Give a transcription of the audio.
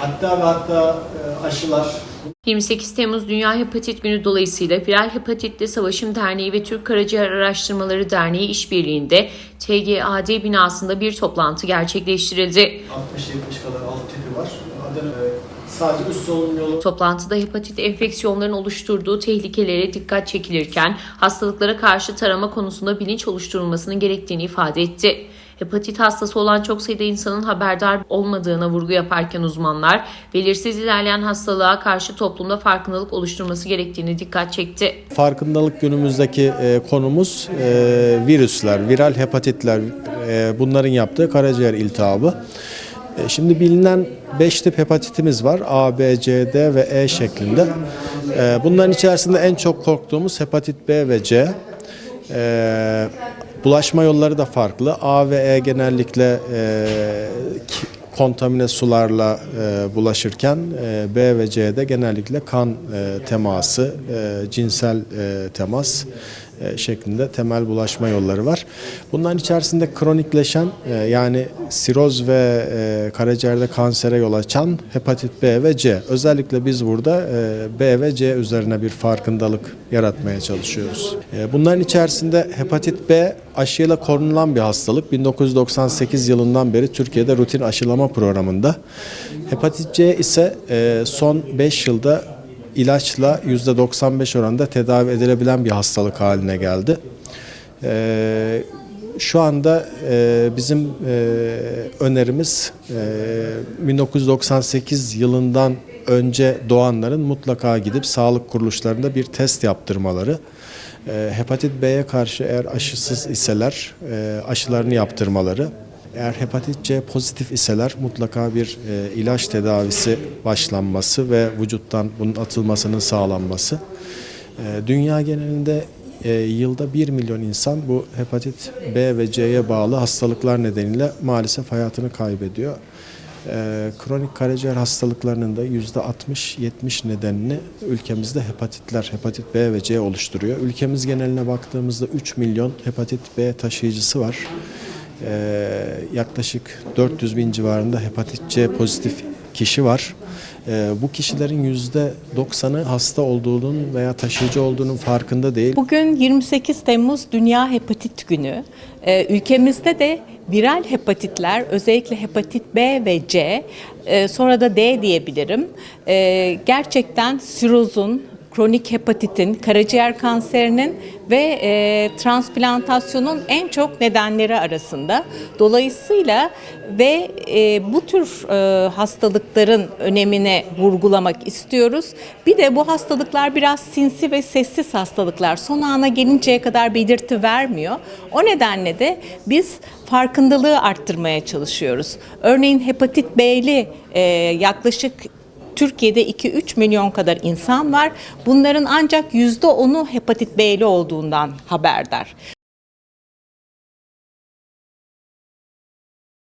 Hatta ve hatta e, aşılar 28 Temmuz Dünya Hepatit Günü dolayısıyla Viral Hepatitle Savaşım Derneği ve Türk Karaciğer Araştırmaları Derneği işbirliğinde TGAD binasında bir toplantı gerçekleştirildi. 60-70 kadar alt tipi var. Adana e, sadece üst solunum yolu Toplantıda hepatit enfeksiyonların oluşturduğu tehlikelere dikkat çekilirken hastalıklara karşı tarama konusunda bilinç oluşturulmasının gerektiğini ifade etti. Hepatit hastası olan çok sayıda insanın haberdar olmadığına vurgu yaparken uzmanlar, belirsiz ilerleyen hastalığa karşı toplumda farkındalık oluşturması gerektiğini dikkat çekti. Farkındalık günümüzdeki e, konumuz e, virüsler, viral hepatitler, e, bunların yaptığı karaciğer iltihabı. Şimdi bilinen 5 tip hepatitimiz var. A, B, C, D ve E şeklinde. Bunların içerisinde en çok korktuğumuz hepatit B ve C. bulaşma yolları da farklı. A ve E genellikle e, kontamine sularla e, bulaşırken e, B ve C'de genellikle kan e, teması, e, cinsel e, temas şeklinde temel bulaşma yolları var. Bunların içerisinde kronikleşen e, yani siroz ve e, karaciğerde kansere yol açan hepatit B ve C. Özellikle biz burada e, B ve C üzerine bir farkındalık yaratmaya çalışıyoruz. E, bunların içerisinde hepatit B aşıyla korunulan bir hastalık. 1998 yılından beri Türkiye'de rutin aşılama programında. Hepatit C ise e, son 5 yılda ilaçla %95 oranında tedavi edilebilen bir hastalık haline geldi. E, şu anda e, bizim e, önerimiz e, 1998 yılından önce doğanların mutlaka gidip sağlık kuruluşlarında bir test yaptırmaları. E, hepatit B'ye karşı eğer aşısız iseler e, aşılarını yaptırmaları. Eğer hepatit C pozitif iseler mutlaka bir e, ilaç tedavisi başlanması ve vücuttan bunun atılmasının sağlanması. E, dünya genelinde e, yılda 1 milyon insan bu hepatit B ve C'ye bağlı hastalıklar nedeniyle maalesef hayatını kaybediyor. E, kronik karaciğer hastalıklarının da %60-70 nedenini ülkemizde hepatitler, hepatit B ve C oluşturuyor. Ülkemiz geneline baktığımızda 3 milyon hepatit B taşıyıcısı var. E, yaklaşık 400 bin civarında hepatit C pozitif kişi var. E, bu kişilerin %90'ı hasta olduğunun veya taşıyıcı olduğunun farkında değil. Bugün 28 Temmuz Dünya Hepatit Günü. Ee, ülkemizde de viral hepatitler, özellikle hepatit B ve C, e, sonra da D diyebilirim. e, gerçekten sirozun, kronik hepatitin, karaciğer kanserinin ve e, transplantasyonun en çok nedenleri arasında. Dolayısıyla ve e, bu tür e, hastalıkların önemine vurgulamak istiyoruz. Bir de bu hastalıklar biraz sinsi ve sessiz hastalıklar. Son ana gelinceye kadar belirti vermiyor. O nedenle de biz farkındalığı arttırmaya çalışıyoruz. Örneğin hepatit B'li e, yaklaşık Türkiye'de 2-3 milyon kadar insan var. Bunların ancak %10'u hepatit B'li olduğundan haberdar.